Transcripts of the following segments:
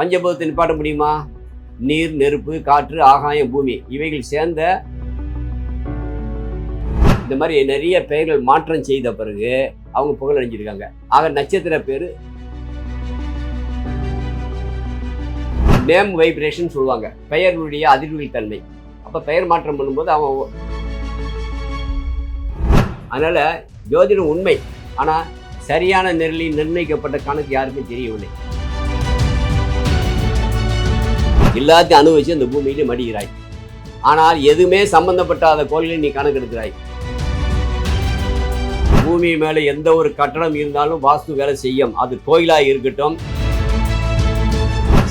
பஞ்சபூதத்தை நிப்பாட்ட முடியுமா? நீர் நெருப்பு காற்று ஆகாயம் பூமி. இவைகள் சேர்ந்த இந்த மாதிரி நிறைய பெயர்கள் மாற்றம் செய்த பிறகு அவங்க புகழ் அடைஞ்சிருக்காங்க. ஆக நட்சத்திர பேர் நேம் வைப்ரேஷன் சொல்லுவாங்க. பெயர்களுடைய அதிர்வுகள் தன்மை. அப்போ பெயர் மாற்றம் பண்ணும்போது அவன் அதனால் ஜோதிடம் உண்மை. ஆனால் சரியான நிரலில் நிர்ணயிக்கப்பட்ட கணக்கு யாருக்கும் தெரியவில்லை. எல்லாத்தையும் அனுபவிச்சு அந்த பூமியிலே மடிகிறாய். ஆனால் எதுவுமே சம்பந்தப்பட்டாத கோள்களை நீ கணக்கெடுக்கிறாய். பூமி மேலே எந்த ஒரு கட்டணம் இருந்தாலும் வாஸ்து வேலை செய்யும். அது கோயிலாக இருக்கட்டும்.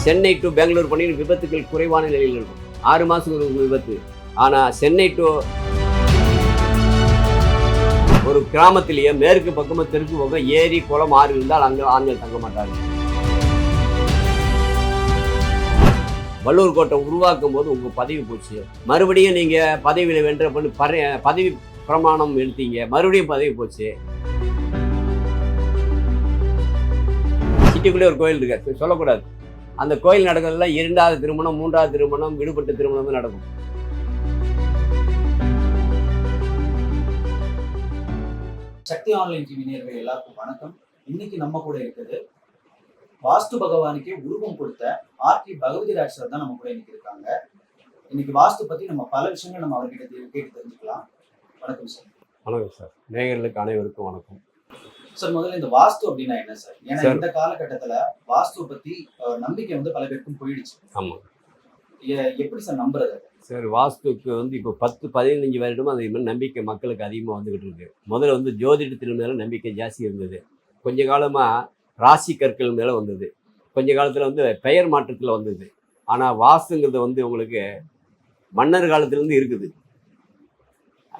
சென்னை டு பெங்களூர் பணியில் விபத்துக்கள் குறைவான நிலையில் இருக்கும். ஆறு மாதத்துக்கு ஒரு விபத்து. ஆனால் சென்னை டு ஒரு கிராமத்திலேயே மேற்கு பக்கமும் தெற்கு பக்கம் ஏரி குளம் ஆறு இருந்தால் அங்கே ஆண்கள் தங்க மாட்டார்கள். வள்ளூர் கோட்டை உருவாக்கும் போது உங்கள் பதவி போச்சு. மறுபடியும் நீங்கள் பதவியில் வென்ற பண்ணி பர பதவி பிரமாணம் எடுத்தீங்க. மறுபடியும் பதவி போச்சு. சிட்டிக்குள்ளே ஒரு கோயில் இருக்கு. சொல்லக்கூடாது. அந்த கோயில் நடக்கிறதுல இரண்டாவது திருமணம் மூன்றாவது திருமணம் விடுபட்ட திருமணம் தான் நடக்கும். சக்தி ஆன்லைன் டிவி நேயர்கள் எல்லாருக்கும் வணக்கம். இன்னைக்கு நம்ம கூட இருக்குது வாஸ்து பகவானுக்கே உருவம் கொடுத்த ஆர்டி பகவதி ராஜ் சார் தான் நம்ம கூட இன்னைக்கு இருக்காங்க. இன்னைக்கு வாஸ்து பத்தி நம்ம பல விஷயங்கள் நம்ம அவர்கிட்ட கேட்டு தெரிஞ்சுக்கலாம். வணக்கம் சார். வணக்கம் சார். நேயர்களுக்கு அனைவருக்கும் வணக்கம். சார் முதல்ல இந்த வாஸ்து அப்படின்னா என்ன சார்? ஏன்னா. இந்த காலகட்டத்துல வாஸ்து பத்தி நம்பிக்கை வந்து பல பேருக்கும் போயிடுச்சு. ஆமாம் எ- எப்படி சார் நம்புறது? சார் வாஸ்துக்கு வந்து இப்போ பத்து பதினஞ்சு வருடமா அது மாதிரி நம்பிக்கை மக்களுக்கு அதிகமாக வந்துகிட்டு இருக்கு. முதல்ல வந்து ஜோதிடத்தின் மேலே நம்பிக்கை ஜாஸ்தி இருந்தது. கொஞ்ச காலமாக ராசி கற்கள் மேலே வந்தது. கொஞ்ச காலத்தில் வந்து பெயர் மாற்றத்தில் வந்தது. ஆனால் வாஸ்துங்கிறது வந்து உங்களுக்கு மன்னர் காலத்திலேருந்து இருக்குது.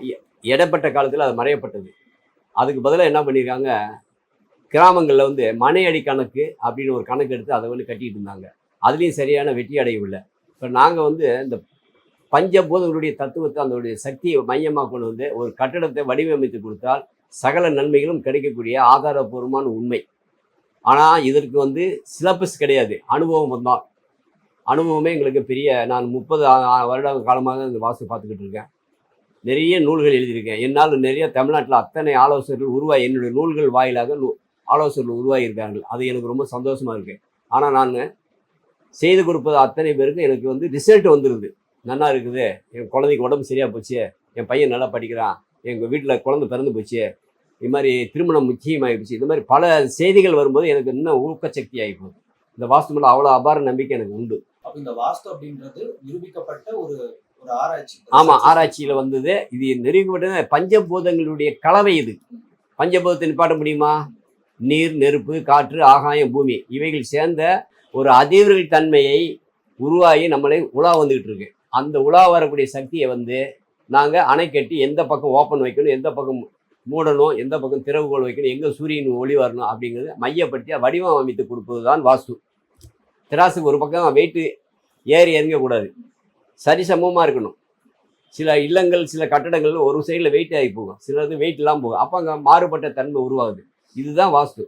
எ- இடப்பட்ட காலத்தில் அது மறையப்பட்டது. அதுக்கு பதிலாக என்ன பண்ணியிருக்காங்க கிராமங்களில் வந்து மனை அடி கணக்கு அப்படின்னு ஒரு கணக்கு எடுத்து அதை வந்து கட்டிட்டு இருந்தாங்க. அதுலேயும் சரியான வெற்றி அடையவில்லை. இப்போ நாங்கள் வந்து இந்த பஞ்சபூதங்களுடைய தத்துவத்தை அதனுடைய சக்தியை மையமாக கொண்டு வந்து ஒரு கட்டடத்தை வடிவமைத்து கொடுத்தால் சகல நன்மைகளும் கிடைக்கக்கூடிய ஆதாரபூர்வமான உண்மை. ஆனால் இதற்கு வந்து சிலபஸ் கிடையாது. அனுபவம் தான் அனுபவமே எங்களுக்கு பெரிய நான் முப்பது வருட காலமாக இந்த வாசு பார்த்துக்கிட்டு இருக்கேன். நிறைய நூல்கள் எழுதியிருக்கேன். என்னால் நிறைய தமிழ்நாட்டில் அத்தனை ஆலோசகர்கள் உருவாகி என்னுடைய நூல்கள் வாயிலாக நூ ஆலோசகர்கள் உருவாகியிருக்கார்கள் அது எனக்கு ரொம்ப சந்தோஷமாக இருக்குது ஆனால் நான் செய்து கொடுப்பது அத்தனை பேருக்கு எனக்கு வந்து ரிசல்ட் வந்துடுது நல்லா இருக்குது. என் குழந்தைக்கு உடம்பு சரியாக போச்சு. என் பையன் நல்லா படிக்கிறான். எங்கள் வீட்டில் குழந்தை பிறந்து போச்சு. இது மாதிரி திருமணம் முக்கியமாகி போச்சு இது மாதிரி பல செய்திகள் வரும்போது எனக்கு இன்னும் ஊக்கச்சக்தி ஆகி போகுது இந்த வாஸ்து மேலே அவ்வளோ அபார நம்பிக்கை எனக்கு உண்டு. அப்ப இந்த வாஸ்து அப்படின்றது நிரூபிக்கப்பட்ட ஒரு ஒரு ஆராய்ச்சி. ஆமாம் ஆராய்ச்சியில் வந்தது. இது நிரூபிக்கப்பட்டது பஞ்சபூதங்களுடைய கலவை இது. பஞ்சபூதத்தை நிப்பாட்ட முடியுமா? நீர் நெருப்பு காற்று ஆகாயம் பூமி. இவைகள் சேர்ந்த ஒரு அதிர்வுகள் தன்மையை உருவாகி நம்மளை உலா வந்துகிட்டு இருக்கு. அந்த உலா வரக்கூடிய சக்தியை வந்து நாங்கள் அணை கட்டி எந்த பக்கம் ஓப்பன் வைக்கணும் எந்த பக்கம் மூடணும் எந்த பக்கம் திறவுகோள் வைக்கணும் எங்கே சூரியன் ஒளி வரணும் அப்படிங்கிறது மையப்படுத்தி வடிவம் அமைத்து கொடுப்பது தான் வாஸ்து. திராசுக்கு ஒரு பக்கம் வெயிட்டு ஏறி இறங்கக்கூடாது சரிசமமாக இருக்கணும். சில இல்லங்கள் சில கட்டடங்கள் ஒரு சைடில் வெயிட் ஆகி போகும். சிலது வெயிட்லாம் போகும். அப்போ அங்கே மாறுபட்ட தன்மை உருவாகுது. இதுதான் வாஸ்து.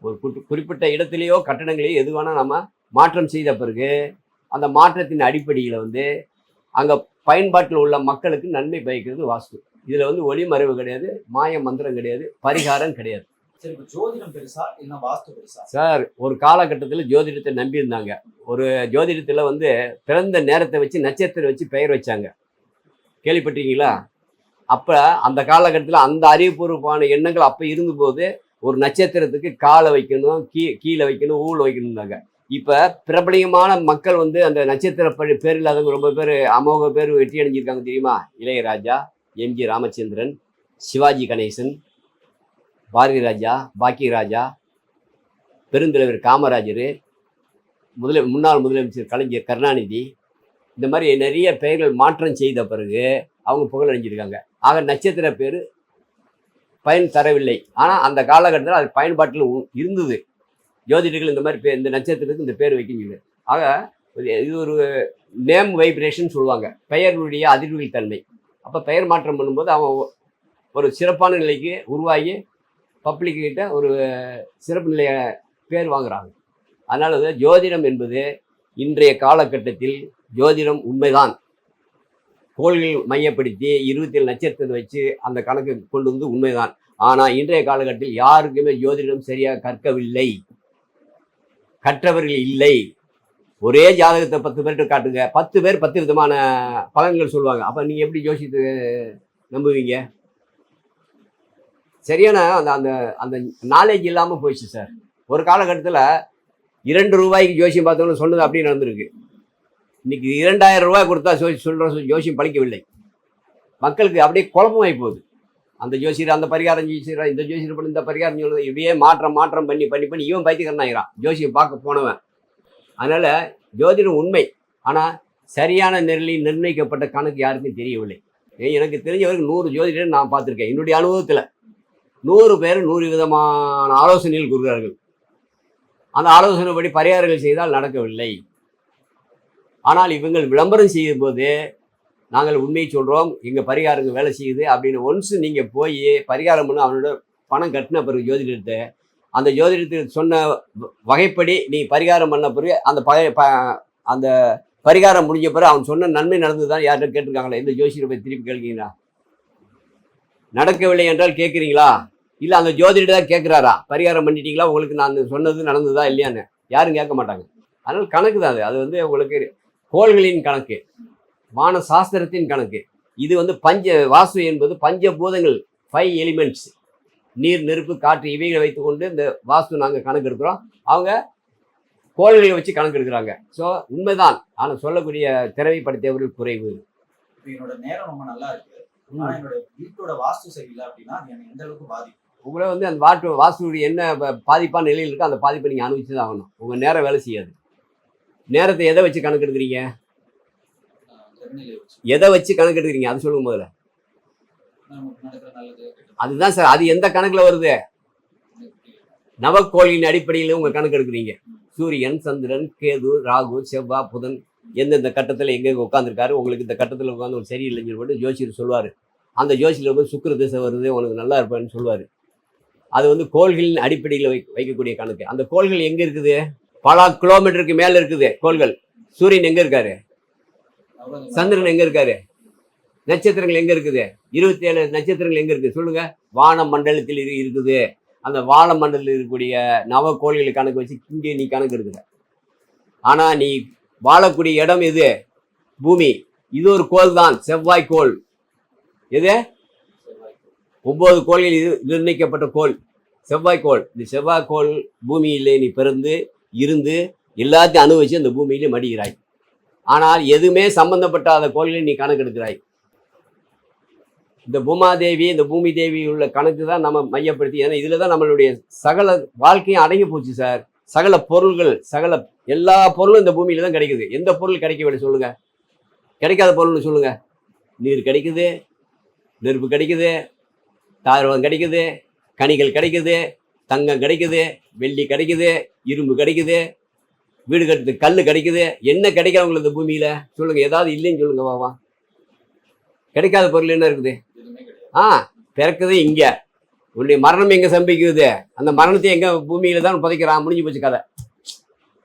ஒரு குறி- குறிப்பிட்ட இடத்துலையோ கட்டடங்களையோ எது வேணால் நம்ம மாற்றம் செய்த பிறகு அந்த மாற்றத்தின் அடிப்படையில் வந்து அங்கே பயன்பாட்டில் உள்ள மக்களுக்கு நன்மை பயக்கிறது வாஸ்து. இதில் வந்து ஒளி மறைவு கிடையாது மாய மந்திரம் கிடையாது பரிகாரம் கிடையாது. சரி ஒரு காலகட்டத்தில் ஜோதிடத்தை நம்பியிருந்தாங்க. ஒரு ஜோதிடத்தில் வந்து பிறந்த நேரத்தை வச்சு நட்சத்திரம் வச்சு பெயர் வச்சாங்க. கேள்விப்பட்டீங்களா அப்போ அந்த காலகட்டத்தில் அந்த அறிவுபூர்வமான எண்ணங்கள் அப்போ இருந்தபோது ஒரு நட்சத்திரத்துக்கு காலை வைக்கணும் கீ கீழே வைக்கணும் ஊழ வைக்கணும்னாங்க இப்போ பிரபலியமான மக்கள் வந்து அந்த நட்சத்திர படி பேர் இல்லாதவங்க ரொம்ப பேர் அமோக பேர் வெற்றி அடைஞ்சிருக்காங்க தெரியுமா? இளையராஜா எம்ஜி ராமச்சந்திரன் சிவாஜி கணேசன் பாரதி ராஜா பாக்கியராஜா பெருந்தலைவர் காமராஜர் முதல முன்னாள் முதலமைச்சர் கலைஞர் கருணாநிதி இந்த மாதிரி நிறைய பெயர்கள் மாற்றம் செய்த பிறகு அவங்க புகழடைஞ்சிருக்காங்க ஆக நட்சத்திர பேர் பயன் தரவில்லை. ஆனால் அந்த காலகட்டத்தில் அது பயன்பாட்டில் இருந்தது. ஜோதிடர்கள் இந்த மாதிரி பேர் இந்த நட்சத்திரத்துக்கு இந்த பேர் வைக்கிங்க ஆக இது ஒரு நேம் வைப்ரேஷன் சொல்லுவாங்க. பெயர்களுடைய அதிர்வுகள் தன்மை. அப்போ பெயர் மாற்றம் பண்ணும்போது அவன் ஒரு சிறப்பான நிலைக்கு உருவாகி பப்ளிக்கிட்ட ஒரு சிறப்பு நிலைய பேர் வாங்குறாங்க. அதனால ஜோதிடம் என்பது இன்றைய காலகட்டத்தில் ஜோதிடம் உண்மைதான். கோள்கள் மையப்படுத்தி இருபத்தி நட்சத்திரத்தை வச்சு அந்த கணக்கு கொண்டு வந்து உண்மைதான். ஆனால் இன்றைய காலகட்டத்தில் யாருக்குமே ஜோதிடம் சரியாக கற்கவில்லை. கற்றவர்கள் இல்லை. ஒரே ஜாதகத்தை பத்து பேர்கிட்ட காட்டுங்க. பத்து பேர் பத்து விதமான பலன்கள் சொல்லுவாங்க. அப்போ நீங்கள் எப்படி யோசித்து நம்புவீங்க? சரியான அந்த அந்த அந்த நாலேஜ் இல்லாமல் போயிடுச்சு சார் ஒரு காலகட்டத்தில் இரண்டு ரூபாய்க்கு ஜோசியம் பார்த்தவங்க சொன்னது அப்படியே நடந்திருக்கு. இன்னைக்கு இரண்டாயிரம் ரூபாய் கொடுத்தா ஜோசி சொல்கிற ஜோசியம் பழிக்கவில்லை. மக்களுக்கு அப்படியே குழப்பமாகி போகுது. அந்த ஜோசியர் அந்த பரிகாரம் ஜோசியர் இந்த ஜோசியர் பண்ணி இந்த பரிகாரம் சொல்லுது இப்படியே மாற்றம் மாற்றம் பண்ணி பண்ணி பண்ணி இவன் பைத்தியக்காரன் ஆகிறான் ஜோசியம் பார்க்க போனவன். அதனால் ஜோதிடம் உண்மை. ஆனால் சரியான நிலையில் நிர்ணயிக்கப்பட்ட கணக்கு யாருக்கும் தெரியவில்லை. ஏன் எனக்கு தெரிஞ்சவருக்கு நூறு ஜோதிடர் நான் பார்த்துருக்கேன். என்னுடைய அனுபவத்தில் நூறு பேர் நூறு விதமான ஆலோசனைகள் கூறுகிறார்கள். அந்த ஆலோசனைப்படி பரிகாரங்கள் செய்தால் நடக்கவில்லை. ஆனால் இவங்கள் விளம்பரம் செய்யும் போது நாங்கள் உண்மையை சொல்கிறோம் எங்கள் பரிகாரங்கள் வேலை செய்யுது அப்படின்னு ஒன்ஸ் நீங்கள் போய் பரிகாரம் பண்ண அவனோட பணம் கட்டின பிறகு ஜோதிடத்தை அந்த ஜோதிடத்தில் சொன்ன வகைப்படி நீ பரிகாரம் பண்ண பிறகு அந்த பழைய ப அந்த பரிகாரம் முடிஞ்ச பிறகு அவன் சொன்ன நன்மை நடந்ததுதான் யார்கிட்ட கேட்டிருக்காங்களா? இந்த ஜோசியரை போய் திருப்பி கேட்கிறீங்களா நடக்கவில்லை என்றால் கேட்குறீங்களா? இல்லை அந்த ஜோதிடர் தான் கேட்குறாரா? பரிகாரம் பண்ணிட்டீங்களா? உங்களுக்கு நான் சொன்னது நடந்ததா இல்லையான்னு. யாரும் கேட்க மாட்டாங்க. அதனால் கணக்கு தான் அது. அது வந்து உங்களுக்கு கோள்களின் கணக்கு வான சாஸ்திரத்தின் கணக்கு. இது வந்து பஞ்ச வாசு என்பது பஞ்சபூதங்கள் ஃபைவ் எலிமெண்ட்ஸ் நீர் நெருப்பு காற்று இவைகளை வைத்துக்கொண்டு இந்த வாஸ்து நாங்கள் கணக்கு எடுக்கிறோம். அவங்க கோள்களை வச்சு கணக்கு எடுக்கிறாங்க. ஸோ உண்மைதான். ஆனால் சொல்லக்கூடிய திறமைப்படுத்தியவர்கள் குறைவு. என்னோட நேரம் ரொம்ப நல்லா இருக்கு. என்னோட வீட்டோட வாஸ்து சரியில்லை அப்படின்னா அது எனக்கு எந்த அளவுக்கு பாதிக்கும்? உங்களை வந்து அந்த வாட்டு வாஸ்துடைய என்ன பாதிப்பான நிலையில் இருக்கோ அந்த பாதிப்பை நீங்கள் அனுபவிச்சு தான் ஆகணும் உங்கள் நேரம் வேலை செய்யாது. நேரத்தை எதை வச்சு கணக்கு எடுக்கிறீங்க? எதை வச்சு கணக்கு எடுக்கிறீங்க? அது சொல்லுங்க முதல்ல. அதுதான் சார் அது எந்த கணக்கில் வருது? நவக்கோளின் அடிப்படையில் உங்கள் கணக்கு எடுக்கிறீங்க. சூரியன் சந்திரன் கேது ராகு செவ்வாய் புதன் எந்தெந்த கட்டத்தில் எங்கெங்கே உட்காந்துருக்காரு உங்களுக்கு இந்த கட்டத்தில் உட்காந்து ஒரு சரியில்லைன்னு சொல்லிட்டு ஜோசியர் சொல்லுவார். அந்த ஜோசியில் வந்து சுக்கர திசை வருது உனக்கு நல்லா இருப்பான்னு சொல்லுவார். அது வந்து கோள்களின் அடிப்படையில் வை வைக்கக்கூடிய கணக்கு. அந்த கோள்கள் எங்கே இருக்குது? பல கிலோமீட்டருக்கு மேலே இருக்குது கோள்கள். சூரியன் எங்கே இருக்காரு? சந்திரன் எங்கே இருக்காரு? நட்சத்திரங்கள் எங்கே இருக்குது? இருபத்தி ஏழு நட்சத்திரங்கள் எங்கே இருக்குது? சொல்லுங்க. வான மண்டலத்தில் இரு- இருக்குது. அந்த வான மண்டலத்தில் இருக்கக்கூடிய நவ கோள்களை கணக்கு வச்சு இங்கே நீ கணக்கு இருக்குது ஆனால் நீ வாழக்கூடிய இடம் எது? பூமி. இது ஒரு கோள் தான் செவ்வாய் கோள். எது? ஒன்பது கோள்கள் இது நிர்ணயிக்கப்பட்ட கோள். செவ்வாய் கோள். இந்த செவ்வாய் கோள் பூமியிலே நீ பிறந்து இருந்து எல்லாத்தையும் அனுபவிச்சு அந்த பூமியிலே மடிகிறாய். ஆனால் எதுவுமே சம்பந்தப்பட்டாத கோள்களை நீ கணக்கெடுக்கிறாய். இந்த பூமாதேவி இந்த பூமி தேவி உள்ள கணக்கு தான் நம்ம மையப்படுத்தி ஏன்னா இதில் தான் நம்மளுடைய சகல வாழ்க்கையும் அடங்கி போச்சு சார். சகல பொருள்கள் சகல எல்லா பொருளும் இந்த பூமியில தான் கிடைக்குது. எந்த பொருள் கிடைக்கவில்லை சொல்லுங்க. கிடைக்காத பொருள்னு சொல்லுங்க. நீர் கிடைக்குது நெருப்பு கிடைக்குது தாழ்வம் கிடைக்குது கனிகள் கிடைக்குது தங்கம் கிடைக்குது வெள்ளி கிடைக்குது இரும்பு கிடைக்குது வீடு கட்டுறது கல் கிடைக்குது. என்ன கிடைக்கிறவங்களுக்கு இந்த பூமியில்? சொல்லுங்கள் ஏதாவது இல்லைன்னு சொல்லுங்க வாவா கிடைக்காத பொருள் என்ன இருக்குது? ஆ பிறக்குது இங்க. உன்னுடைய மரணம் எங்க சம்பிக்குது? அந்த மரணத்தை எங்க பூமியில தான் புதைக்கிறான்? முடிஞ்சு போச்சு கதை.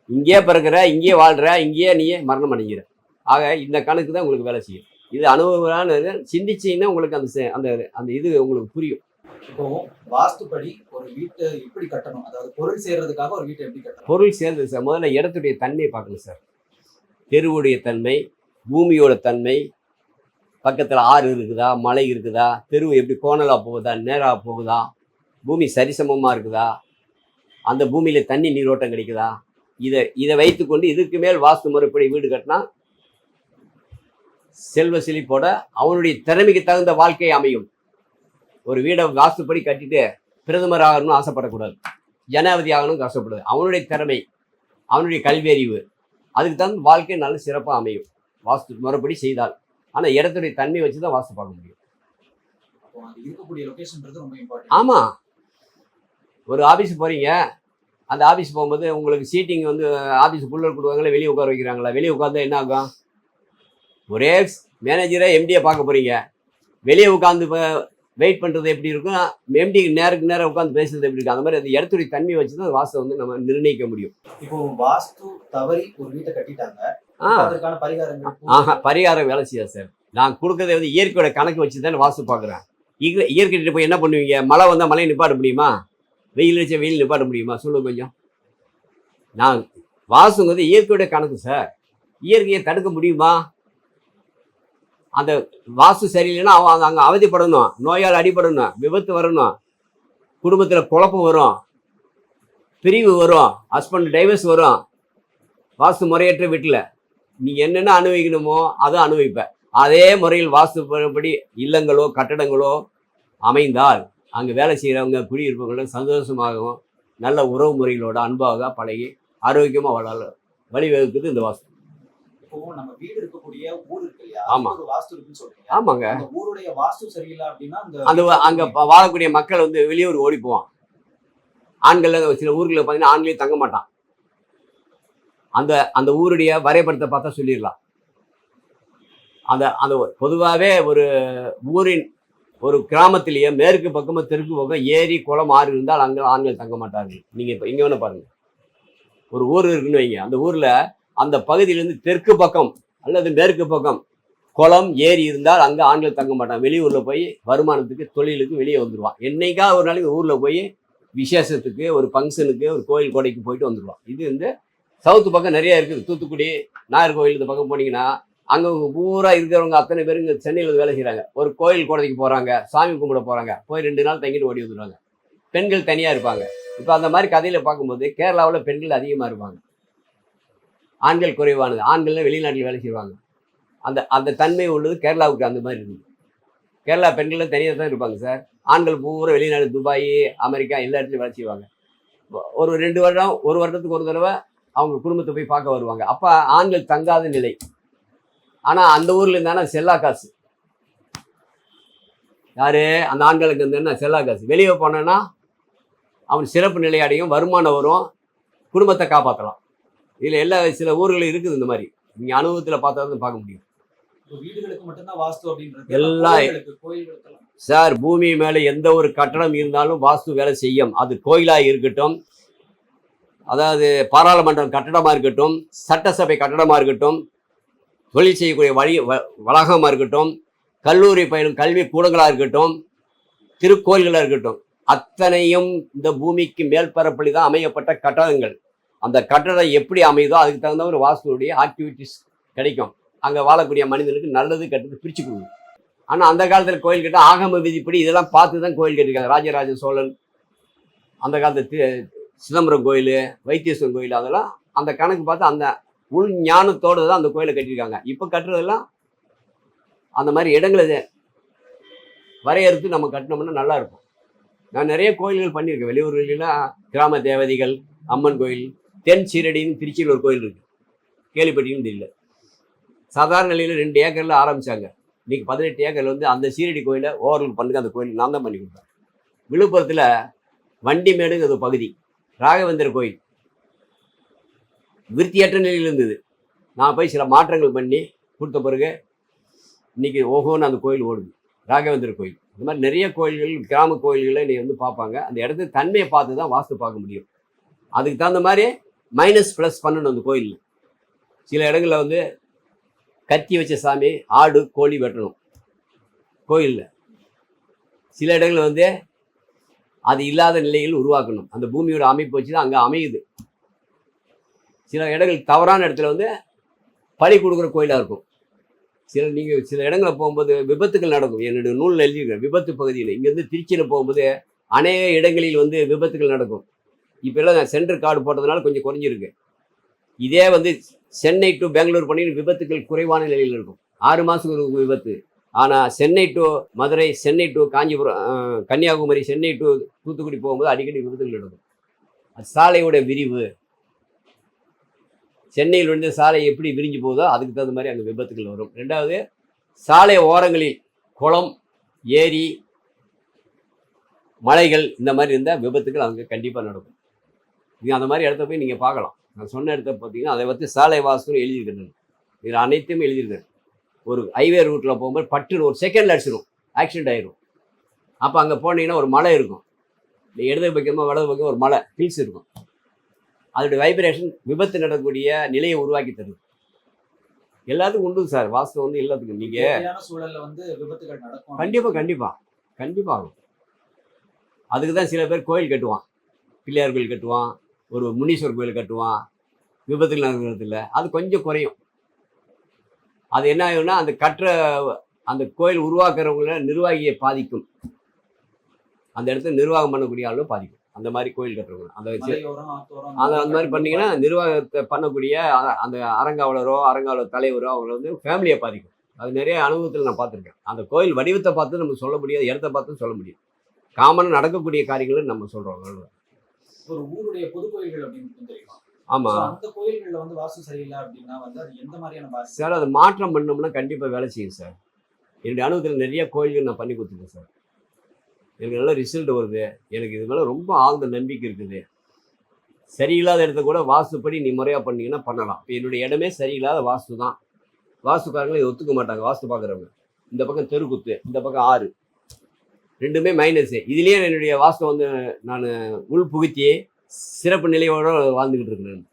இங்கேயே பிறக்கிற இங்கேயே வாழ்ற இங்கேயே நீயே மரணம் அடைங்கிற ஆக இந்த கணக்கு தான் உங்களுக்கு வேலை செய்யும். இது அனுபவமான சிந்திச்சீங்கன்னா உங்களுக்கு அந்த அந்த அந்த இது உங்களுக்கு புரியும். இப்போ வாஸ்துப்படி ஒரு வீட்டை எப்படி கட்டணும்? அதாவது பொருள் சேர்றதுக்காக ஒரு வீட்டை எப்படி கட்டணும்? பொருள் சேர்ந்து சார் முதல்ல இடத்துடைய தன்மையை பார்க்கணும் சார். தெருவுடைய தன்மை பூமியோட தன்மை பக்கத்தில் ஆறு இருக்குதா? மலை இருக்குதா? தெருவு எப்படி கோணலாக போகுதா? நேராக போகுதா? பூமி சரிசமமாக இருக்குதா? அந்த பூமியில் தண்ணி நீரோட்டம் கிடைக்குதா? இதை இதை வைத்துக்கொண்டு இதுக்கு மேல் வாஸ்து முறைப்படி வீடு கட்டினா செல்வ செழிப்போட அவனுடைய திறமைக்கு தகுந்த வாழ்க்கை அமையும். ஒரு வீடை வாஸ்துப்படி கட்டிட்டு பிரதமர் ஆகணும்னு ஆசைப்படக்கூடாது. ஜனாதிபதி ஆகணும்னு ஆசைப்படுது. அவனுடைய திறமை அவனுடைய கல்வி அறிவு அதுக்கு தகுந்த வாழ்க்கை நல்ல சிறப்பாக அமையும். வாஸ்து முறைப்படி செய்தால். ஆனால் இடத்துடைய தன்மை வச்சு தான் வாஸ்து பார்க்க முடியும். ஆமாம் ஒரு ஆஃபீஸ் போகிறீங்க அந்த ஆஃபீஸ் போகும்போது உங்களுக்கு சீட்டிங் வந்து ஆஃபீஸுக்குள்ளே கொடுவாங்களே வெளியே உட்கார வைக்கிறாங்களா? வெளியே உட்காந்தா என்ன ஆகும்? ஒரே மேனேஜரை எம்டியை பார்க்க போகிறீங்க வெளியே உட்காந்து வெயிட் பண்ணுறது எப்படி இருக்கும்? எம்டி நேருக்கு நேரம் உட்காந்து பேசுறது எப்படி இருக்கும்? அந்த மாதிரி அந்த இடத்துடைய தன்மையை வச்சு தான் வாஸ்து வந்து நம்ம நிர்ணயிக்க முடியும். இப்போ வாஸ்து தவறி ஒரு வீட்டை கட்டிட்டாங்க. அதற்கான பரிகாரங்கள். ஆஹா பரிகாரம் வேலை செய்யாது சார். நான் கொடுக்கறத வந்து இயற்கையோட கணக்கு வச்சு தானே வாஸ்து பார்க்குறேன். இயற்கை இயற்கைகிட்ட போய் என்ன பண்ணுவீங்க? மழை வந்தால் மழையை நிப்பாட்ட முடியுமா? வெயில் வச்சா வெயில் நிப்பாட்ட முடியுமா? சொல்லுங்க கொஞ்சம். நான் வாசுங்கிறது இயற்கையோட கணக்கு சார். இயற்கையை தடுக்க முடியுமா? அந்த வாஸ்து சரியில்லைன்னா அவன் அங்கே அவதிப்படணும். நோயால் அடிபடணும். விபத்து வரணும். குடும்பத்தில் குழப்பம் வரும். பிரிவு வரும். ஹஸ்பண்ட் டைவர்ஸ் வரும். வாஸ்து முறையற்ற வீட்டில். நீங்கள் என்னென்ன அனுபவிக்கணுமோ அதை அனுபவிப்ப. அதே முறையில் வாஸ்து படி இல்லங்களோ கட்டடங்களோ அமைந்தால் அங்கே வேலை செய்கிறவங்க குடியிருப்பவங்களும் சந்தோஷமாகவும் நல்ல உறவு முறைகளோட அன்பாக பழகி ஆரோக்கியமாக வாழ வழிவகுக்குது இந்த வாஸ்து நம்ம வீடு இருக்கக்கூடிய ஊர் இருக்கு இல்லையா? ஆமா. ஒரு வாஸ்து இருக்குன்னு சொல்றீங்க. ஆமாங்க. அந்த ஊருடைய வாஸ்து சரியில்லை அப்படின்னா அந்த அங்க வாழக்கூடிய மக்கள் வந்து வெளியூர் ஓடி போவான் ஆண்கள் சில ஊர்களில் பார்த்தீங்கன்னா ஆண்களே தங்க மாட்டான். அந்த அந்த ஊருடைய வரைபடத்தை பார்த்தா சொல்லிடலாம். அந்த அந்த பொதுவாகவே ஒரு ஊரின் ஒரு கிராமத்திலேயே மேற்கு பக்கமும் தெற்கு பக்கம் ஏரி குளம் ஆறு இருந்தால் அங்கே ஆண்கள் தங்க மாட்டார்கள். நீங்கள் இப்போ இங்கே வேணால் பாருங்கள் ஒரு ஊர் இருக்குன்னு வைங்க. அந்த ஊரில் அந்த பகுதியிலேருந்து தெற்கு பக்கம் அல்லது மேற்கு பக்கம் குளம் ஏரி இருந்தால் அங்கே ஆண்கள் தங்க மாட்டாங்க. வெளியூரில் போய் வருமானத்துக்கு தொழிலுக்கு வெளியே வந்துடுவான் என்னைக்கா ஒரு நாளைக்கு ஊரில் போய் விசேஷத்துக்கு ஒரு ஃபங்க்ஷனுக்கு ஒரு கோயில் கொடைக்கு போயிட்டு வந்துடுவான் இது வந்து சவுத்து பக்கம் நிறைய இருக்குது. தூத்துக்குடி நாகர்கோவில் இந்த பக்கம் போனீங்கன்னா அங்கே பூரா இருக்கிறவங்க அத்தனை பேர் இங்கே சென்னையில் வந்து வேலை செய்கிறாங்க ஒரு கோயில் கோடைக்கு போகிறாங்க சாமி கும்பிட போகிறாங்க போய் ரெண்டு நாள் தங்கிட்டு ஓடி வந்துடுவாங்க பெண்கள் தனியாக இருப்பாங்க. இப்போ அந்த மாதிரி கதையில் பார்க்கும்போது கேரளாவில் பெண்கள் அதிகமாக இருப்பாங்க. ஆண்கள் குறைவானது. ஆண்கள்லாம் வெளிநாட்டில் வேலை செய்வாங்க. அந்த அந்த தன்மை உள்ளது கேரளாவுக்கு அந்த மாதிரி இருக்குது. கேரளா பெண்கள்லாம் தனியாக தான் இருப்பாங்க சார். ஆண்கள் பூரா வெளிநாடு துபாய் அமெரிக்கா எல்லா இடத்துலையும் வேலை செய்வாங்க. ஒரு ரெண்டு வருடம் ஒரு வருடத்துக்கு ஒரு தடவை அவங்க குடும்பத்தை போய் பார்க்க வருவாங்க. அப்போ ஆண்கள் தங்காத நிலை. ஆனால் அந்த ஊரில் இருந்தானா செல்லா காசு. யாரு? அந்த ஆண்களுக்கு இருந்தா செல்லா காசு. வெளியே போனோன்னா அவன் சிறப்பு நிலை அடையும் வருமானம் வரும் குடும்பத்தை காப்பாற்றலாம் இதில் எல்லா சில ஊர்கள் இருக்குது இந்த மாதிரி. நீங்கள் அனுபவத்தில் பார்த்தா தான் பார்க்க முடியும். இப்போ வீடுகளுக்கு மட்டும்தான் வாஸ்து அப்படின்றது. எல்லா- கோயில்களுக்கு கோயில்களுக்கெல்லாம். சார் பூமி மேலே எந்த ஒரு கட்டடம் இருந்தாலும் வாஸ்து வேலை செய்யும். அது கோயிலாக இருக்கட்டும் அதாவது பாராளுமன்றம் கட்டடமாக இருக்கட்டும் சட்டசபை கட்டடமாக இருக்கட்டும் தொழில் செய்யக்கூடிய வழி வ- வளாகமாக இருக்கட்டும் கல்லூரி பயிலும் கல்வி கூடங்களாக இருக்கட்டும் திருக்கோயில்களாக இருக்கட்டும் அத்தனையும் இந்த பூமிக்கு மேல்பரப்பில் தான் அமையப்பட்ட கட்டடங்கள். அந்த கட்டடம் எப்படி அமையுதோ அதுக்கு தகுந்த ஒரு வாசலுடைய ஆக்டிவிட்டிஸ் கிடைக்கும். அங்கே வாழக்கூடிய மனிதனுக்கு நல்லது கெட்டது பிரித்து கொடுக்கும். ஆனால் அந்த காலத்தில் கோயில் கட்ட ஆகம விதிப்படி இதெல்லாம் பார்த்து தான் கோயில் கட்டிருக்காங்க ராஜராஜ சோழன் அந்த காலத்து சிதம்பரம் கோயில் வைத்தீஸ்வரன் கோயில் அதெல்லாம் அந்த கணக்கு பார்த்து அந்த உள் ஞானத்தோடு தான் அந்த கோயிலை கட்டியிருக்காங்க. இப்போ கட்டுறதெல்லாம் அந்த மாதிரி இடங்களை வரையறுத்து நம்ம கட்டினோம்னா நல்லா இருக்கும். நான் நிறைய கோயில்கள் பண்ணியிருக்கேன். வெளியூர்களெலாம் கிராம தேவதைகள் அம்மன் கோயில் தென் சீரடின்னு திருச்சியில் ஒரு கோயில் இருக்குது கேள்விப்பட்டியும் தெரியல. சாதாரண நிலையில் ரெண்டு ஏக்கரில் ஆரம்பித்தாங்க இன்னைக்கு பதினெட்டு ஏக்கரில் வந்து அந்த சீரடி கோயிலை ஓவர்கள் பண்ணுங்க. அந்த கோயில் நான் தான் பண்ணி கொடுத்தேன் விழுப்புரத்தில் வண்டிமேடுங்கிற ஒரு பகுதி. ராகவேந்தர் கோயில். விருத்தியற்ற நிலையில் இருந்தது. நான் போய் சில மாற்றங்கள் பண்ணி கொடுத்த பிறகு இன்னைக்கு ஓஹோன்னு அந்த கோயில் ஓடுது. ராகவேந்தர் கோயில். இந்த மாதிரி நிறைய கோயில்கள் கிராம கோயில்களை நீ வந்து பார்ப்பாங்க. அந்த இடத்து தன்மையை பார்த்து தான் வாஸ்து பார்க்க முடியும். அதுக்கு தகுந்த மாதிரி மைனஸ் ப்ளஸ் பண்ணணும் அந்த கோயிலில். சில இடங்களில் வந்து கத்தி வச்ச சாமி ஆடு கோழி வெட்டணும் கோயிலில். சில இடங்களில் வந்து அது இல்லாத நிலையில் உருவாக்கணும். அந்த பூமியோட அமைப்பு வச்சு தான் அங்கே அமையுது. சில இடங்கள் தவறான இடத்துல வந்து பழி கொடுக்குற கோயிலாக இருக்கும். சில நீங்கள் சில இடங்களில் போகும்போது விபத்துகள் நடக்கும். என்னுடைய நூலில் எழுதியிருக்கேன் விபத்து பகுதியில். இங்கேருந்து திருச்சியில் போகும்போது அநேக இடங்களில் வந்து விபத்துகள் நடக்கும். இப்போ எல்லாம் நான் சென்டர் கார்டு போட்டதுனால கொஞ்சம் குறைஞ்சிருக்கு. இதே வந்து சென்னை டு பெங்களூர் பண்ணி விபத்துகள் குறைவான நிலையில் இருக்கும். ஆறு மாதத்துக்கு ஒரு விபத்து. ஆனால் Chennai to Madurai Chennai to Kanchipuram Kanyakumari Chennai to Thoothukudi போகும்போது அடிக்கடி விபத்துகள் நடக்கும். அது சாலையோட விரிவு. சென்னையில் இருந்து சாலை எப்படி விரிஞ்சு போகுதோ அதுக்கு தகுந்த மாதிரி அங்கே விபத்துகள் வரும். ரெண்டாவது சாலை ஓரங்களில் குளம் ஏரி மலைகள் இந்த மாதிரி இருந்தால் விபத்துகள் அங்கே கண்டிப்பாக நடக்கும். நீங்கள் அந்த மாதிரி இடத்த போய் நீங்கள் பார்க்கலாம். நான் சொன்ன இடத்த பார்த்தீங்கன்னா அதை பற்றி சாலை வாசகம் எழுதியிருக்கேன் இதில் அனைத்தும் எழுதியிருக்கேன் ஒரு ஹைவே ரூட்டில் போகும்போது பட்டுன்னு ஒரு செகண்டில் அடிச்சிடும் ஆக்சிடென்ட் ஆயிரும். அப்போ அங்கே போனீங்கன்னா ஒரு மலை இருக்கும். நீ இடது பக்கமாக வலது பக்கம் ஒரு மலை ஹில்ஸ் இருக்கும். அதோடைய வைப்ரேஷன் விபத்து நடக்கக்கூடிய நிலையை உருவாக்கி தருது. எல்லாத்துக்கும் உண்டு சார். வாஸ்து வந்து எல்லாத்துக்கும். நீங்கள் சூழல்ல வந்து விபத்துகள் நடக்கும். கண்டிப்பாக கண்டிப்பாக கண்டிப்பாக ஆகும். அதுக்கு தான் சில பேர் கோயில் கட்டுவான். பிள்ளையார் கோயில் கட்டுவான். ஒரு முனீஸ்வரர் கோயில் கட்டுவான். விபத்தில் நடக்கிறதுல அது கொஞ்சம் குறையும். அது என்ன ஆகும்னா அந்த கட்டுற அந்த கோயில் உருவாக்குறவங்கள நிர்வாகியை பாதிக்கும். அந்த இடத்துல நிர்வாகம் பண்ணக்கூடிய ஆளும் பாதிக்கும். அந்த மாதிரி கோயில் கட்டுறவங்க. அந்த சி- மலையோரம் ஆத்தோரம் அந்த மாதிரி பண்ணீங்கன்னா நிர்வாகத்தை பண்ணக்கூடிய அந்த அரங்காவலரோ அரங்காவலர் தலைவரோ அவங்கள வந்து ஃபேமிலியை பாதிக்கும். அது நிறைய அனுபவத்தில் நான் பார்த்துருக்கேன். அந்த கோயில் வடிவத்தை பார்த்து நம்ம சொல்ல முடியாது இடத்த பார்த்து சொல்ல முடியும் காமனாக நடக்கக்கூடிய காரியங்களை நம்ம சொல்கிறோம் ஒரு ஊருடைய பொது கோயில்கள் அப்படின்னு தெரியுமா? ஆமாம் அந்த கோயில்கள்ல வந்து வாஸ்து சரியில்லை அப்படின்னா வந்து அது எந்த மாதிரியான சார் அதை மாற்றம் பண்ணோம்னா கண்டிப்பாக வேலை செய்யும் சார். என்னுடைய அனுபவத்தில் நிறைய கோயில்கள் நான் பண்ணி கொடுத்துருக்கேன் சார். எனக்கு நல்ல ரிசல்ட் வருது. எனக்கு இது மேலே ரொம்ப ஆழ்ந்த நம்பிக்கை இருக்குது. சரியில்லாத இடத்த கூட வாஸ்துப்படி நீ முறையாக பண்ணீங்கன்னா பண்ணலாம். இப்போ என்னுடைய இடமே சரியில்லாத வாஸ்து தான். வாஸ்துக்காரங்களும் இதை ஒத்துக்க மாட்டாங்க வாஸ்து பார்க்குறவங்க இந்த பக்கம் தெருக்குத்து இந்த பக்கம் ஆறு. ரெண்டுமே மைனஸு இதுலேயே என்னுடைய வாஸ்து வந்து நான் உள் புகுத்தி சிறப்பு நிலையோடு வாழ்ந்துக்கிட்டு இருக்கிறேன்.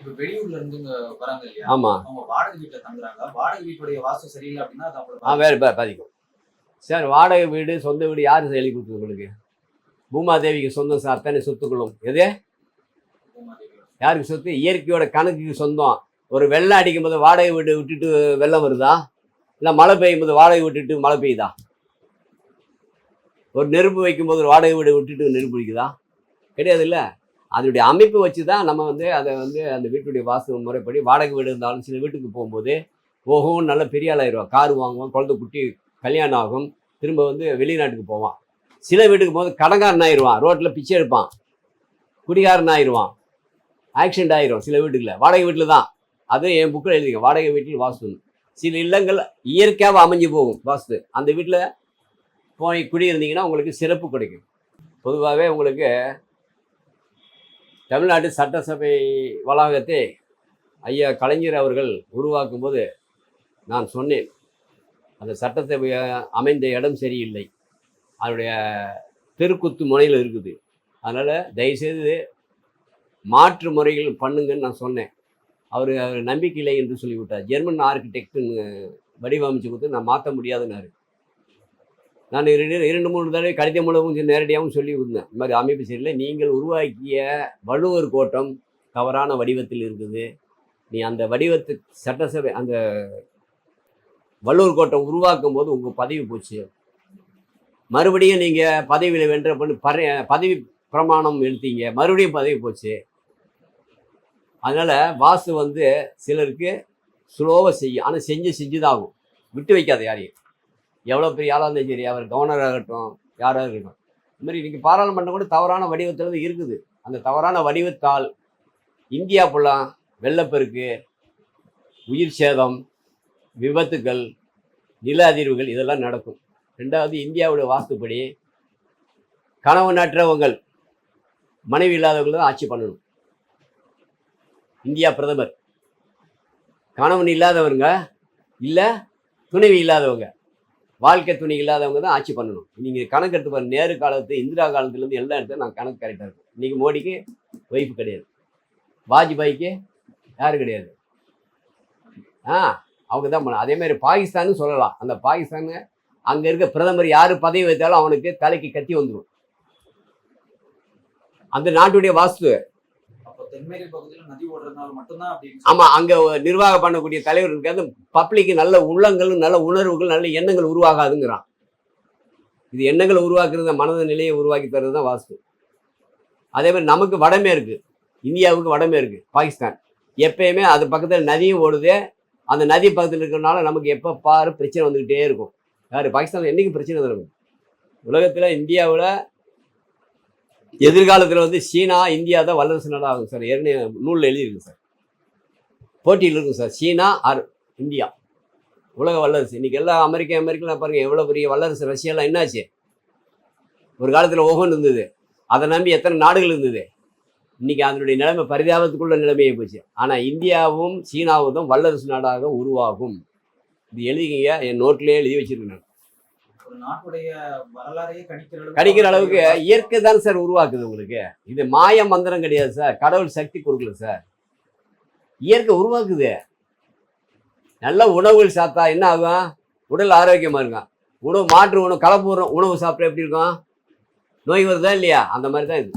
இப்ப வெளியூர்ல இருந்து இங்க வராங்க இல்லையா? ஆமாம் அவங்க வாடகை வீட்டுல தங்குறாங்க வாடகை வீட்டுடைய வாஸ்து சரியில்லை அப்படின்னா அது ஆ வேறு பா பாதிக்கும் சார் வாடகை வீடு சொந்த வீடு யார் எழுதி கொடுத்தது உங்களுக்கு? பூமாதேவிக்கு சொந்தம் சார் அத்தனை சொத்துக்களும். எது? யாருக்கு சொத்து? இயற்கையோட கணக்குக்கு சொந்தம். ஒரு வெள்ளம் அடிக்கும் போது வாடகை வீடு விட்டுட்டு வெள்ளம் வருதா? இல்லை மழை பெய்யும் போது வாடகை விட்டுட்டு மழை பெய்யுதா? ஒரு நெருப்பு வைக்கும்போது ஒரு வாடகை வீடு விட்டுட்டு நெருப்பு பிடிக்குதா கிடையாது இல்லை அதனுடைய அமைப்பு வச்சு தான் நம்ம வந்து அதை வந்து அந்த வீட்டுடைய வாஸ்து முறைப்படி வாடகை வீடு இருந்தாலும் சில வீட்டுக்கு போகும்போது போகும் நல்ல பெரிய ஆளாயிருவான். கார் வாங்குவான் குழந்தை குட்டி கல்யாணம் ஆகும் திரும்ப வந்து வெளிநாட்டுக்கு போவான். சில வீட்டுக்கு போது கடங்காரன் ஆயிடுவான் ரோட்டில் பிச்சை எடுப்பான் குடிகாரன் ஆயிடுவான் ஆக்சிடென்ட் ஆயிரும் சில வீட்டுக்குள்ள. வாடகை வீட்டில் தான் அது என் புக்கில் எழுதிக்க வாடகை வீட்டில் வாஸ்து சில இல்லங்கள் இயற்கையாக அமைஞ்சு போகும் வாஸ்து அந்த வீட்டில் போய் குடியிருந்தீங்கன்னா உங்களுக்கு சிறப்பு கிடைக்கும். பொதுவாகவே உங்களுக்கு தமிழ்நாட்டு சட்டசபை வளாகத்தை ஐயா கலைஞர் அவர்கள் உருவாக்கும் போது நான் சொன்னேன் அந்த சட்டசபை அமைந்த இடம் சரியில்லை. அதனுடைய தெருக்குத்து முனையில் இருக்குது. அதனால் தயவுசெய்து மாற்று முறைகள் பண்ணுங்கன்னு நான் சொன்னேன். அவர் அவர் நம்பிக்கை இல்லை என்று சொல்லிவிட்டார். ஜெர்மன் ஆர்கிடெக்ட்னு வடிவமைச்சு கொடுத்து நான் மாற்ற முடியாதுன்னாரு. நான் இரண்டு இரண்டு மூணு தடவை கடிதம் மூலமும் நேரடியாகவும் சொல்லி இருந்தேன் இந்த மாதிரி அமைப்பு சரியில்லை நீங்கள் உருவாக்கிய வள்ளுவர் கோட்டம் தவறான வடிவத்தில் இருக்குது. நீ அந்த வடிவத்து சட்டசபை அந்த வள்ளுவர் கோட்டம் உருவாக்கும் போது உங்கள் பதவி போச்சு. மறுபடியும் நீங்கள் பதவியில் வென்ற பண்ணி பற பதவி பிரமாணம் எழுத்தீங்க மறுபடியும் பதவி போச்சு. அதனால் வாஸ்து வந்து சிலருக்கு ஸ்லோவாக செய்யும். ஆனால் செஞ்சு செஞ்சு தான் ஆகும். விட்டு வைக்காது யாரையும். எவ்வளோ பெரிய ஆளாக இருந்தாலும் சரி அவர் கவர்னராக இருக்கட்டும் யாராக இருக்கட்டும். இந்த மாதிரி இன்றைக்கி பாராளுமன்றம் கூட தவறான வடிவத்தில் தான் இருக்குது. அந்த தவறான வடிவத்தால் இந்தியா ஃபுல்லாக வெள்ளப்பெருக்கு உயிர் சேதம் விபத்துக்கள் நில அதிர்வுகள் இதெல்லாம் நடக்கும். ரெண்டாவது இந்தியாவுடைய வாஸ்துப்படி கணவனற்றவங்கள் மனைவி இல்லாதவங்க தான் ஆட்சி பண்ணணும். இந்தியா பிரதமர். கணவன் இல்லாதவங்க இல்லை துணைவி இல்லாதவங்க. வாழ்க்கை துணி இல்லாதவங்க தான் ஆட்சி பண்ணணும். நீங்கள் கணக்கு எடுத்து பாருங்க. நேரு காலத்து இந்திரா காலத்துலேருந்து எல்லா இடத்துல நான் கணக்கு கரெக்டாக இருக்கும் இன்றைக்கி மோடிக்கு ஒய்ஃபு கிடையாது. வாஜ்பாய்க்கு யாரும் கிடையாது. ஆ அவங்க தான் பண்ண அதே மாதிரி பாகிஸ்தான்னு சொல்லலாம். அந்த பாகிஸ்தானு அங்கே இருக்க பிரதமர் யார் பதவி வைத்தாலும் அவனுக்கு தலைக்கு கத்தி வந்துடும் அந்த நாட்டுடைய வாஸ்து தென்மேற்கு பகுதியில் நதி ஓடுறதுனால மட்டும்தான் அப்படி ஆமாம் அங்கே நிர்வாகம் பண்ணக்கூடிய தலைவர் இருக்காது பப்ளிக்கு நல்ல உள்ளங்கள் நல்ல உணர்வுகள் நல்ல எண்ணங்கள் உருவாகாதுங்கிறான். இது எண்ணங்களை உருவாக்குறது மனத நிலையை உருவாக்கி தர்றது தான் வாஸ்து. அதே மாதிரி நமக்கு வடமே இருக்குது இந்தியாவுக்கு வடமே இருக்குது பாகிஸ்தான். எப்பயுமே அது பக்கத்தில் நதியும் ஓடுது. அந்த நதி பக்கத்தில் இருக்கிறனால நமக்கு எப்போ பாரு பிரச்சனை வந்துக்கிட்டே இருக்கும். யார்? பாகிஸ்தானில் என்றைக்கு பிரச்சனை நடக்கும்? உலகத்தில் இந்தியாவில் எதிர்காலத்தில் வந்து சீனா இந்தியா தான் வல்லரசு நாடாகும் சார். ஏற்கனவே நூலில் எழுதியிருக்கு சார். போட்டியில் இருக்கும் சார். சீனா ஆர் இந்தியா. உலக வல்லரசு. இன்னைக்கு எல்லாம் அமெரிக்கா அமெரிக்கெல்லாம் பாருங்கள் எவ்வளோ பெரிய வல்லரசு ரஷ்யாலாம் என்னாச்சு? ஒரு காலத்தில் ஓகன் இருந்தது. அதை நம்பி எத்தனை நாடுகள் இருந்தது? இன்னைக்கு அதனுடைய நிலைமை பரிதாபத்துக்குள்ள நிலைமையை போச்சு. ஆனால் இந்தியாவும் சீனாவும் தான் வல்லரசு நாடாக உருவாகும். இது எழுதிக்கிங்க என் நோட்லேயே எழுதி வச்சிருக்கேன் நான். நாட்டுடைய வரலாறையே கணிக்கிற அளவுக்கு இயற்கை தான் சார் உருவாக்குது உங்களுக்கு. இது மாய மந்திரம் கிடையாது சார். கடவுள் சக்தி கொடுக்கல சார். இயற்கை உருவாக்குது. நல்ல உணவுகள் சாப்பிட்டா என்ன ஆகும்? உடல் ஆரோக்கியமா இருக்கும். உணவு மாற்று உணவு கலப்பு உணவு- சாப்பிட்டா எப்படி இருக்கும்? நோய் வருதா இல்லையா? அந்த மாதிரி தான் இது.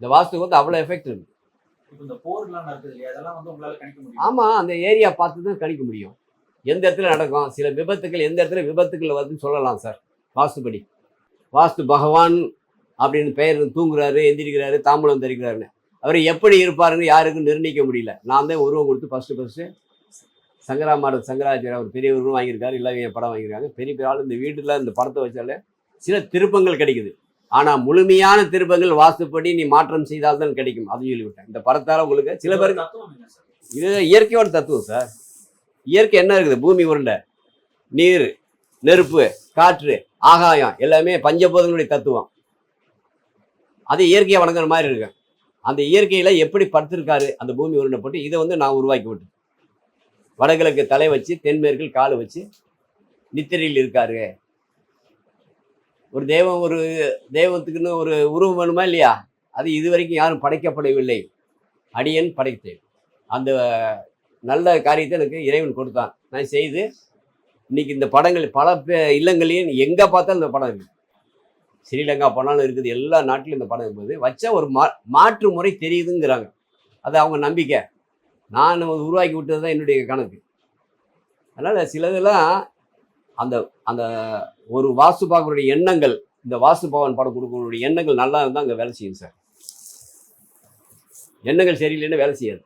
இந்த வாஸ்துக்கு வந்து அவ்வளோ எஃபெக்ட் இருக்கு. இப்ப இந்த போர்லாம் நடக்குது இல்லையா? அதெல்லாம் வந்து உங்களால கணிக்க முடியும்? ஆமா அந்த ஏரியா பார்த்து தான் கணிக்க முடியும். எந்த இடத்துல நடக்கும் சில விபத்துக்கள் எந்த இடத்துல விபத்துக்கள் வருதுன்னு சொல்லலாம் சார். வாஸ்துபடி வாஸ்து பகவான் அப்படின்னு பெயர் தூங்குறாரு எந்திரிக்கிறாரு தாம்பூலம் தரிக்கிறாருன்னு. அவர் எப்படி இருப்பாருன்னு யாருக்கும் நிர்ணயிக்க முடியல. நான் தான் உருவம் கொடுத்து ஃபர்ஸ்ட் ஃபர்ஸ்ட் சங்கராமார சங்கராச்சாரிய அவர் பெரிய உருவம் வாங்கியிருக்காரு இல்லை என் படம் வாங்கியிருக்காங்க. பெரிய பெரிய ஆள் இந்த வீட்டில் இந்த படத்தை வச்சாலே சில திருப்பங்கள் கிடைக்குது. ஆனால் முழுமையான திருப்பங்கள் வாஸ்துப்படி நீ மாற்றம் செய்தால் தான் கிடைக்கும். அது சொல்லிவிட்டேன். இந்த படத்தால் உங்களுக்கு சில பேருக்கு இது இயற்கையோட தத்துவம் சார். இயற்கை என்ன இருக்குது? பூமி உருண்டை. நீர் நெருப்பு காற்று ஆகாயம் எல்லாமே பஞ்சபூதங்களுடைய தத்துவம். அது இயற்கையை வணங்குற மாதிரி இருக்கு. அந்த இயற்கையில எப்படி படுத்திருக்காரு? அந்த பூமி உருண்டை போட்டு இதை வந்து நான் உருவாக்கி விட்டேன். வடகிழக்கு தலை வச்சு தென்மேற்கில் காலை வச்சு நித்திரையில் இருக்காரு. ஒரு தெய்வம் ஒரு தெய்வத்துக்குன்னு ஒரு உருவம் வேணுமா இல்லையா? அது இதுவரைக்கும் யாரும் படைக்கப்படவில்லை. அடியன் படைத்தேன். அந்த நல்ல காரியத்தை எனக்கு இறைவன் கொடுத்தான். நான் செய்து இன்னைக்கு இந்த படங்கள் பல பே- இல்லங்களையும் எங்கே பார்த்தாலும் இந்த படம் இருக்குது ஸ்ரீலங்கா போனாலும் இருக்குது எல்லா நாட்டிலும் இந்த படம் இருக்குது. வச்சா ஒரு மா மாற்று முறை தெரியுதுங்கிறாங்க. அது அவங்க நம்பிக்கை. நான் உருவாக்கி விட்டது தான் என்னுடைய கணக்கு. அதனால் சிலதெல்லாம் அந்த அந்த ஒரு வாஸ்து பார்க்கக்கூடிய எண்ணங்கள் இந்த வாஸ்து பவன் படம் கொடுக்கக்கூடிய எண்ணங்கள் நல்லா இருந்தால் அங்கே வேலை செய்யும் சார். எண்ணங்கள் சரியில்லைன்னு வேலை செய்யாது.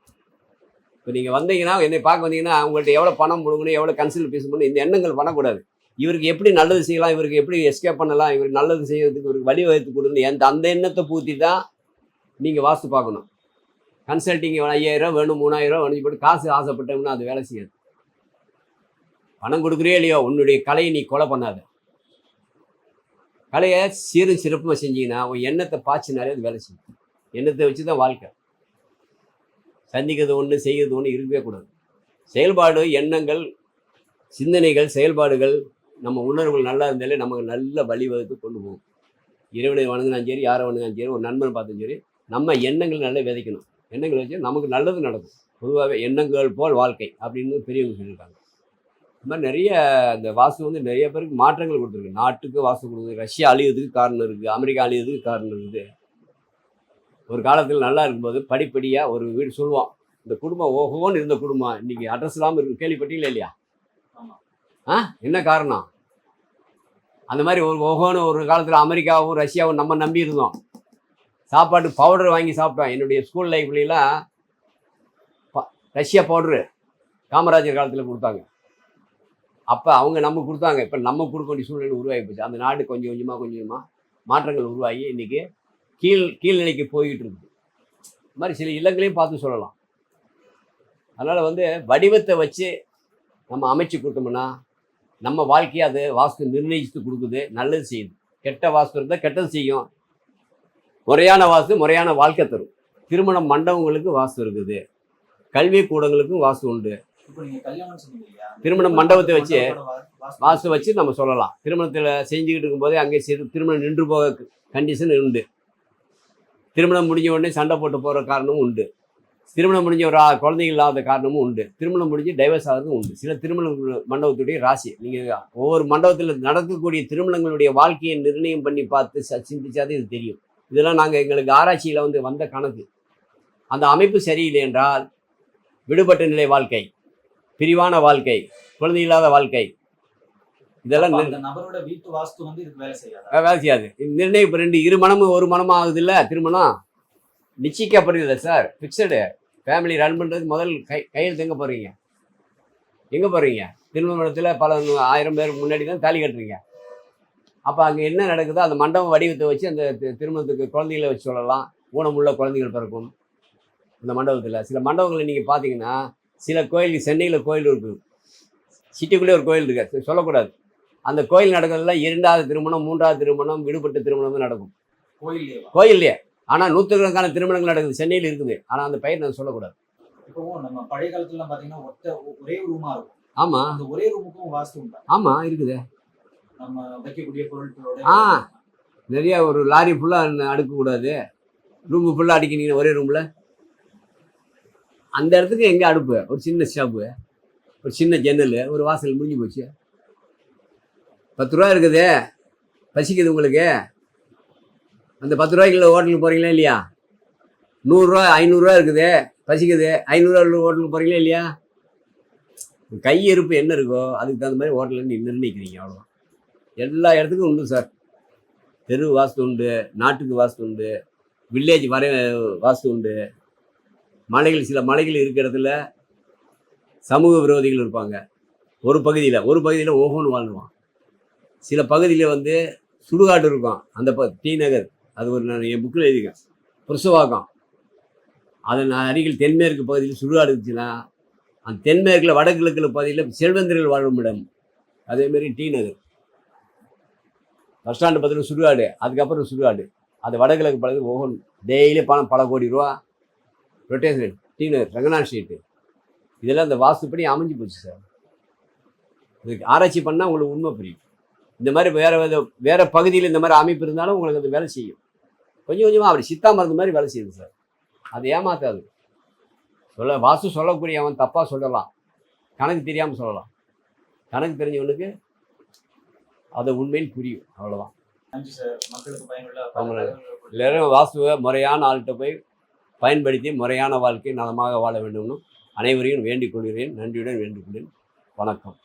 இப்போ நீங்கள் வந்தீங்கன்னா என்னை பார்க்க வந்தீங்கன்னா உங்கள்கிட்ட எவ்வளோ பணம் கொடுக்கணும் எவ்வளோ கன்சல்ட் பேசணும் பண்ணணும் இந்த எண்ணங்கள் பண்ணக்கூடாது. இவருக்கு எப்படி நல்லது செய்யலாம் இவருக்கு எப்படி எஸ்கேப் பண்ணலாம் இவருக்கு நல்லது செய்யறதுக்கு இவருக்கு வழிவகுத்து கொடுக்கணும் அந்த அந்த எண்ணத்தை பூத்தி தான் நீங்கள் வாஸ்து பார்க்கணும் கன்சல்ட்டிங் ஐயாயிரம் வேணும் மூணாயிரம் வேணும் போட்டு காசு ஆசைப்பட்டோம்னா அது வேலை செய்யாது. பணம் கொடுக்குறியோ இல்லையோ உன்னுடைய கலையை நீ கொலை பண்ணாத. கலையை சீரும் சிறப்புமாக செஞ்சீங்கன்னா உன் எண்ணத்தை பாய்ச்சினாலே அது வேலை செய்யும். எண்ணத்தை வச்சு தான் வாழ்க்கை. சந்திக்கிறது ஒன்று செய்கிறது ஒன்று இருக்கவே கூடாது. செயல்பாடு எண்ணங்கள் சிந்தனைகள் செயல்பாடுகள் நம்ம உணர்வுகள் நல்லா இருந்தாலே நமக்கு நல்ல வழிவகுத்து கொண்டு போகும். இறைவனை வணங்கினாலும் சரி யாரை வணங்கினாலும் சரி ஒரு நண்பன் பார்த்தும் சரி நம்ம எண்ணங்கள் நல்லா விதைக்கணும். எண்ணங்கள் வச்சு நமக்கு நல்லது நடக்கும். பொதுவாகவே எண்ணங்கள் போல் வாழ்க்கை அப்படின்னு பெரியவங்க சொல்லியிருக்காங்க. இந்த மாதிரி நிறைய இந்த வாசு வந்து நிறைய பேருக்கு மாற்றங்கள் கொடுத்துருக்கு. நாட்டுக்கு வாசு கொடுக்குது ரஷ்யா அழியிறதுக்கு காரணம் இருக்குது அமெரிக்கா அழியறதுக்கு காரணம் இருக்குது ஒரு காலத்தில் நல்லா இருக்கும்போது படிப்படியாக ஒரு வீடு சொல்லுவோம் இந்த குடும்பம் ஓஹோன்னு இருந்த குடும்பம் இன்னைக்கு அட்ரஸ் இல்லாமல் இருக்கு கேள்விப்பட்டீங்களா இல்லையா. ஆ என்ன காரணம்? அந்த மாதிரி ஒரு ஓஹோன்னு ஒரு காலத்தில் அமெரிக்காவும் ரஷ்யாவும் நம்ம நம்பி இருந்தோம். சாப்பாட்டு பவுடர் வாங்கி சாப்பிட்டோம். என்னுடைய ஸ்கூல் லைஃப்லாம் ரஷ்யா பவுடரு காமராஜர் காலத்தில் கொடுத்தாங்க. அப்போ அவங்க நம்ம கொடுத்தாங்க. இப்போ நம்ம கொடுக்க வேண்டிய சூழ்நிலை உருவாகி போச்சு. அந்த நாடு கொஞ்சம் கொஞ்சமாக கொஞ்சம் கொஞ்சமாக மாற்றங்கள் உருவாகி இன்னைக்கு கீழ் கீழ்நிலைக்கு போய்கிட்டு இருக்குது இந்த மாதிரி சில இல்லங்களையும் பார்த்து சொல்லலாம். அதனால் வந்து வடிவத்தை வச்சு நம்ம அமைச்சு கொடுத்தோம்னா நம்ம வாழ்க்கையை அது வாஸ்து நிர்ணயித்து கொடுக்குது நல்லது செய்யுது. கெட்ட வாஸ்து இருந்தால் கெட்டது செய்யும். முறையான வாஸ்து முறையான வாழ்க்கை தரும். திருமண மண்டபங்களுக்கு வாஸ்து இருக்குது. கல்வி கூடங்களுக்கும் வாஸ்து உண்டு. இப்போ நீங்க கல்யாணம் சொன்னீங்க இல்லையா? திருமண மண்டபத்தை வச்சு வாஸ்து- வச்சு நம்ம சொல்லலாம். திருமணத்தில் செஞ்சுக்கிட்டு இருக்கும்போதே அங்கே திருமணம் நின்று போக கண்டிஷன் உண்டு. திருமணம் முடிஞ்ச உடனே சண்டை போட்டு போகிற காரணமும் உண்டு. திருமணம் முடிஞ்ச ஒரு குழந்தைங்க இல்லாத காரணமும் உண்டு. திருமணம் முடிஞ்சு டைவர்ஸ் ஆகிறதும் உண்டு. சில திருமண மண்டபத்துடைய ராசி. நீங்கள் ஒவ்வொரு மண்டபத்தில் நடக்கக்கூடிய திருமணங்களுடைய வாழ்க்கையை நிர்ணயம் பண்ணி பார்த்து ச- சிந்திச்சாதே இது தெரியும். இதெல்லாம் நாங்கள் எங்களுக்கு ஆராய்ச்சியில் வந்து வந்த கணக்கு. அந்த அமைப்பு சரியில்லை என்றால் விடுபட்ட நிலை வாழ்க்கை. பிரிவான வாழ்க்கை. குழந்தை இல்லாத வாழ்க்கை. இதெல்லாம் அந்த நபரோட வீட்டு வாஸ்து வந்து இதுக்கு வேலை செய்யாதா? வேலை செய்யாது. நிர்ணயம் இப்போ ரெண்டு இரு மனமும் ஒரு மனமும் ஆகுது இல்லை திருமணம் நிச்சயிக்கப்படுகிறது சார் ஃபிக்ஸடு ஃபேமிலி ரன் பண்ணுறதுக்கு முதல் கை கையெழுத்து எங்கே போகிறீங்க எங்கே போகிறீங்க திருமணத்தில் பல ஆயிரம் பேர் முன்னாடி தான் தாலி கட்டுறீங்க. அப்போ அங்கே என்ன நடக்குதோ அந்த மண்டபம் வடிவத்தை வச்சு அந்த திருமணத்துக்கு குழந்தைகளை வச்சு சொல்லலாம். ஊனமுள்ள குழந்தைகள் பிறக்கும். இந்த மண்டபத்தில். சில மண்டபங்களை நீங்கள் பார்த்தீங்கன்னா சில கோயில் சென்னையில் கோயில் இருக்குது சிட்டிக்குள்ளே ஒரு கோயில் இருக்கு. சொல்லக்கூடாது. அந்த கோயில் நடக்கிறதுல இரண்டாவது திருமணம் மூன்றாவது திருமணம் விடுபட்ட திருமணம் நடக்கும். கோயில்லேவா கோயில்லையே. ஆனால் நூற்றுக்கணக்கான திருமணங்கள் நடக்குது. சென்னையில் இருக்குது. ஆனால் அந்த பெயர் நான் சொல்லக்கூடாது. இப்போ நம்ம பழைய காலத்துல பாத்தீங்கன்னா ஒத்த ஒரே ரூமா இருக்கும். ஆமாம் அந்த ஒரே ரூமுக்கும் வாஸ்து உண்டா? ஆமாம் இருக்குது. நம்ம வைக்கக்கூடிய பொருட்களோட ஆ. நிறைய ஒரு லாரி ஃபுல்லாக அடுக்கக்கூடாது. ரூமு ஃபுல்லாக அடிக்கினீங்க ஒரே ரூமில்? அந்த இடத்துக்கு எங்கே அடுப்பு? ஒரு சின்ன ஷாப்பு ஒரு சின்ன ஜன்னல். ஒரு வாசல் முடிஞ்சு போச்சு. பத்து ரூபா இருக்குது. பசிக்குது உங்களுக்கு? அந்த பத்து ரூபாய்க்குள்ள ஹோட்டலுக்கு போகிறீங்களா இல்லையா? நூறுரூவா ஐநூறுரூவா இருக்குது. பசிக்குது. ஐநூறுரூவா ஹோட்டலுக்கு போகிறீங்களா இல்லையா? கை இருப்பு என்ன இருக்கோ அதுக்கு தகுந்த மாதிரி ஹோட்டலில் நீங்கள் நிர்ணயிக்கிறீங்க அவ்வளோ எல்லா இடத்துக்கும் உண்டு சார். தெரு வாஸ்து உண்டு நாட்டுக்கு வாஸ்து உண்டு வில்லேஜ் வர வாஸ்து உண்டு. மலைகள் சில மலைகள் இருக்கிற இடத்துல சமூக விரோதிகள் இருப்பாங்க. ஒரு பகுதியில் ஒரு பகுதியில் ஒவ்வொன்று வாழ்ந்துவான் சில பகுதியில் வந்து சுடுகாடு இருக்கும். அந்த ப டி நகர். அது ஒரு நான் என் புக்கில் எழுதியிருக்கேன். புருஷவாக்கம். அதன் அருகில் தென்மேற்கு பகுதியில் சுடுகாடு இருந்துச்சுன்னா அந்த தென்மேற்கில் வடகிழக்கில் பகுதியில் செல்வந்தர்கள் வாழும் இடம். அதேமாரி டி நகர். பஸ் ஸ்டாண்டு பக்கத்தில் சுடுகாடு. அதுக்கப்புறம் சுடுகாடு. அது வடகிழக்கு பழகு ஒவ்வொன்று டெய்லி பணம் பல கோடி ரூபா rotation. T Nagar. Ranganath street. இதெல்லாம் அந்த வாஸ்துப்படி அமைஞ்சு போச்சு சார். இதுக்கு ஆராய்ச்சி பண்ணால் உங்களுக்கு உண்மை புரியும். இந்த மாதிரி வேற வேற வேற பகுதியில் இந்த மாதிரி அமைப்பு இருந்தாலும் உங்களுக்கு அது வேலை செய்யும். கொஞ்சம் கொஞ்சமாக அப்படி சித்தா மருந்து மாதிரி வேலை செய்யுது சார். அது ஏமாத்தாது. சொல்ல வாஸ்து சொல்லக்கூடிய அவன் தப்பாக சொல்லலாம். கணக்கு தெரியாமல் சொல்லலாம். கணக்கு தெரிஞ்சவனுக்கு அது உண்மையில் புரியும். அவ்வளோதான் எல்லாரும் வாஸ்துவை முறையான ஆள்கிட்ட போய் பயன்படுத்தி முறையான வாழ்க்கை நலமாக வாழ வேண்டும்னு அனைவரையும் வேண்டிக் கொள்கிறேன். நன்றியுடன் வேண்டிக் கொள்கிறேன் வணக்கம்.